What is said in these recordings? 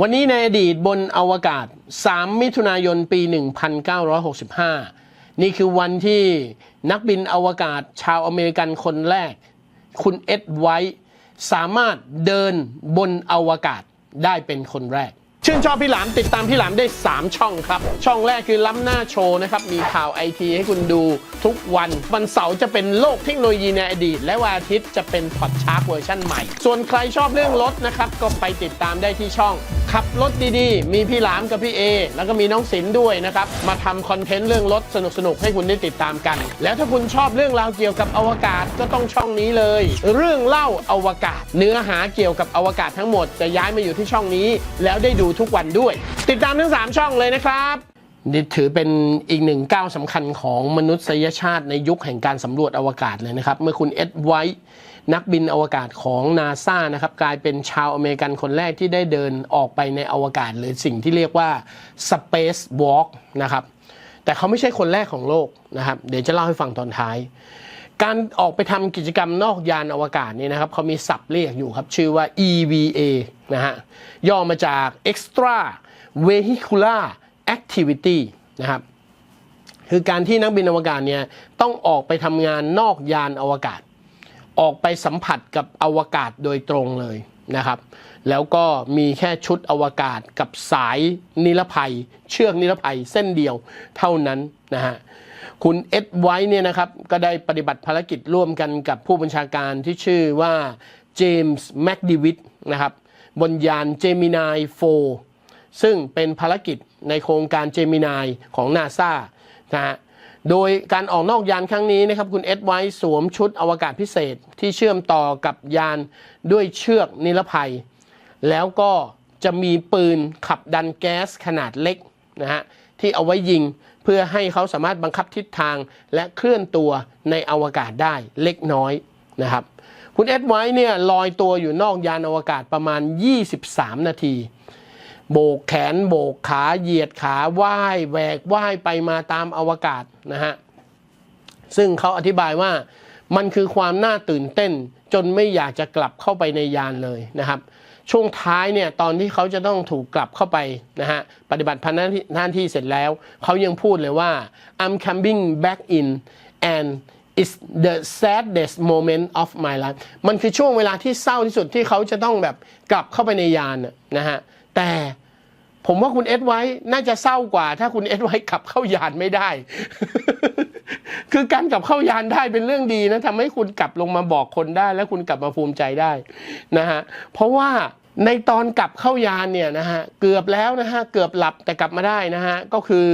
วันนี้ในอดีตบนอวกาศ 3 มิถุนายนปี 1965 นี่คือวันที่นักบินอวกาศชาวอเมริกันคนแรก คุณเอ็ดไวท์สามารถเดินบนอวกาศได้เป็นคนแรก ชื่นชอบพี่หลามติดตามพี่หลามได้ 3 ช่องครับ ช่องแรกคือล้ำหน้าโชว์นะครับ มีข่าวไอทีให้คุณดูทุกวัน วันเสาร์จะเป็นโลกเทคโนโลยีในอดีต และวันอาทิตย์จะเป็นพอดชาร์กเวอร์ชันใหม่ ส่วนใครชอบเรื่องรถนะครับ ก็ไปติดตามได้ที่ช่อง ขับรถดีๆ มีพี่หลามกับพี่เอ แล้วก็มีน้องศิลป์ด้วยนะครับ มาทำคอนเทนต์เรื่องรถสนุกๆ ให้คุณได้ติดตามกัน แล้วถ้าคุณชอบเรื่องราวเกี่ยวกับอวกาศก็ต้องช่องนี้เลย เรื่องเล่าอวกาศ เนื้อหาเกี่ยวกับอวกาศทั้งหมดจะย้ายมาอยู่ที่ช่องนี้ แล้วได้ดูทุกวันด้วย ติดตามทั้ง 3 ช่องเลยนะครับ นี่ถือเป็นอีกหนึ่งก้าวสำคัญของมนุษยชาติในยุคแห่งการสำรวจอวกาศเลยนะครับ เมื่อคุณเอ็ดไวท์นักบินอวกาศของนาซานะครับกลายเป็นชาวอเมริกันคนแรกที่ได้เดินออกไปในอวกาศ หรือสิ่งที่เรียกว่า Space Walk นะครับแต่เขาไม่ใช่คนแรกของโลกนะครับเดี๋ยวจะเล่าให้ฟังตอนท้าย การออกไปทำกิจกรรมนอกยานอวกาศนี่นะครับเขามีศัพท์เรียกอยู่ครับชื่อว่า EVA นะฮะย่อมาจาก Extra Vehicular Activity นะครับคือการที่นักบินอวกาศเนี่ยต้องออกไปทำงานนอกยานอวกาศ ออกไปสัมผัสกับอวกาศโดยตรงเลยนะครับ แล้วก็มีแค่ชุดอวกาศกับสายนิรภัย เชือกนิรภัยเส้นเดียวเท่านั้นนะฮะคุณเอ็ดไวท์เนี่ยนะครับก็ได้ปฏิบัติภารกิจร่วมกันกับผู้บัญชาการที่ชื่อว่าเจมส์แมคดิวิดนะครับบนยานเจมินาย4 ซึ่งเป็นภารกิจในโครงการเจมินายของนาซานะฮะโดยการออกนอกยานครั้งนี้นะครับคุณเอ็ดไวท์สวมชุดอวกาศพิเศษที่เชื่อมต่อกับยานด้วยเชือกนิรภัย แล้วก็จะมีปืนขับดันแก๊สขนาดเล็กนะฮะที่เอาไว้ยิงเพื่อให้เขาสามารถบังคับทิศทางและเคลื่อนตัวในอวกาศได้เล็กน้อยนะครับคุณเอ็ดไวท์เนี่ยลอยตัวอยู่นอกยานอวกาศประมาณ 23 นาที โบกแขนโบกขาเหยียดขาว่ายแหวกว่ายไปมาตามอวกาศนะฮะซึ่งเขาอธิบายว่ามันคือความน่าตื่นเต้น จนไม่อยากจะกลับเข้าไปในยานเลยนะครับ ช่วงท้ายเนี่ยตอนที่เขาจะต้องถูกกลับเข้าไปนะฮะปฏิบัติพันหน้าที่หน้าที่เสร็จแล้ว เขายังพูดเลยว่า I'm coming back in and it's the saddest moment of my life มันคือช่วงเวลาที่เศร้าที่สุดที่เขาจะต้องแบบกลับเข้าไปในยานนะนะฮะ แต่ผมว่าคุณเอ็ดไว้น่าจะเศร้ากว่า ถ้าคุณเอ็ดไว้ขับเข้ายานไม่ได้ คือการกลับเข้ายานได้เป็นเรื่องดีนะทำให้คุณกลับลงมาบอกคนได้ และคุณกลับมาภูมิใจได้นะฮะเพราะว่าในตอนกลับเข้ายานเนี่ยนะฮะเกือบแล้วนะฮะเกือบหลับแต่กลับมาได้นะฮะก็คือ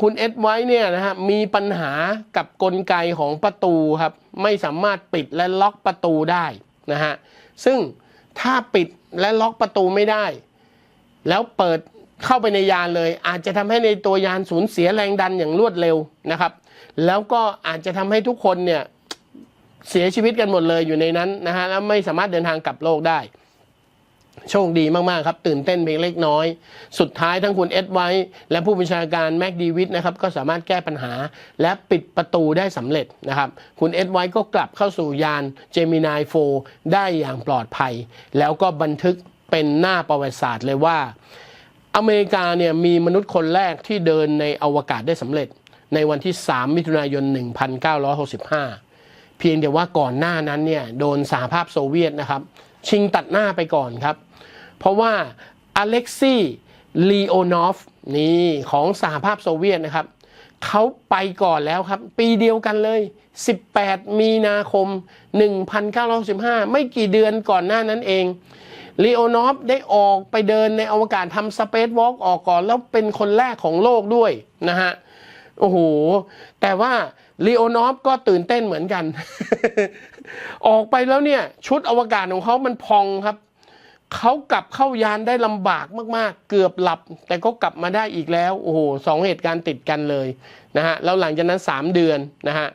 คุณเอ็ดไว้เนี่ยนะฮะมีปัญหากับกลไกของประตูครับไม่สามารถปิดและล็อกประตูได้นะฮะซึ่งถ้าปิดและล็อกประตูไม่ได้ แล้วเปิดเข้าไปในยานเลย อาจจะทำให้ในตัวยานสูญเสียแรงดันอย่างรวดเร็วนะครับ แล้วก็อาจจะทำให้ทุกคนเนี่ยเสียชีวิตกันหมดเลยอยู่ในนั้นนะฮะแล้วไม่สามารถเดินทางกลับโลกได้ โชคดีมาก ๆ ครับ ตื่นเต้นเพียงเล็กน้อย สุดท้ายทั้งคุณเอ็ดไว้ และผู้บัญชาการแม็กดีวิดนะครับ ก็สามารถแก้ปัญหาและปิดประตูได้สำเร็จนะครับ คุณเอ็ดไว้ก็กลับเข้าสู่ยานเจมินาย4ได้อย่างปลอดภัย แล้วก็บันทึก เป็นหน้าประวัติศาสตร์เลยว่า อเมริกาเนี่ยมีมนุษย์คนแรกที่เดินในอวกาศได้สำเร็จ ในวันที่ 3 มิถุนายน 1965 เพียงแต่ว่าก่อนหน้านั้นเนี่ยโดนสหภาพโซเวียตนะครับ ชิงตัดหน้าไปก่อนครับ เพราะว่าอเล็กซีลีโอนอฟนี่ของสหภาพโซเวียตนะครับเขาไปก่อนแล้วครับ ปีเดียวกันเลย 18 มีนาคม 1915ไม่กี่เดือนก่อนหน้านั้นเอง ลีโอนอฟได้ออกไปเดินในอวกาศทำสเปซวอล์กออกก่อนแล้วเป็นคนแรกของโลกด้วยนะฮะโอ้โห แต่ว่าลีโอนอฟก็ตื่นเต้นเหมือนกัน ออกไปแล้วเนี่ย ชุดอวกาศของเขามันพองครับ เขากลับเข้ายานได้ลำบากมากๆ เกือบหลับ แต่ก็กลับมาได้อีกแล้ว โอ้โหสองเหตุการณ์ติดกันเลยนะฮะ แล้วหลังจากนั้น 3 เดือนนะฮะ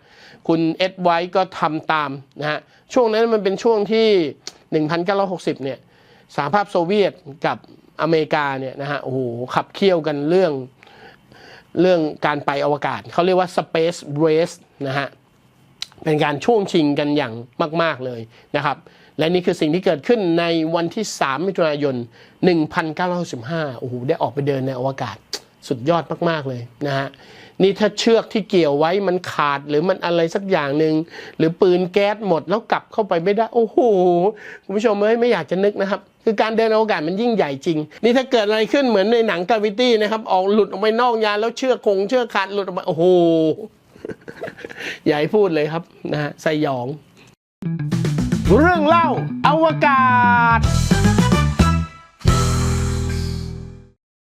คุณเอ็ดไวท์ก็ทำตามนะฮะ ช่วงนั้นมันเป็นช่วงที่ 1960 เนี่ย สหภาพโซเวียตกับอเมริกาเนี่ยนะฮะโอ้โหขับเคี่ยวกันเรื่องเรื่องการไปอวกาศเขาเรียกว่า Space Race นะฮะเป็นการช่วงชิงกันอย่างมาก ๆ เลยนะครับ และนี่คือสิ่งที่เกิดขึ้นในวันที่ 3 มิถุนายน 1965โอ้โห ได้ออกไปเดินในอวกาศ สุดยอดมาก ๆ เลยนะฮะนี่ถ้าเชือกที่เกี่ยวไว้มันขาดหรือมันอะไรสักอย่างหนึ่งหรือปืนแก๊สหมดแล้วกลับเข้าไปไม่ได้ โอ้โหคุณผู้ชมเอ้ยไม่อยากจะนึกนะครับ คือการเดินอวกาศมันยิ่งใหญ่จริง นี่ถ้าเกิดอะไรขึ้นเหมือนในหนังกาวิตี้นะครับออกหลุดออกไปนอกยานแล้วเชือกคงเชือกขาดหลุดออกมาโอ้โหอย่าให้พูดเลยครับนะฮะสยอง เรื่องเล่าอวกาศ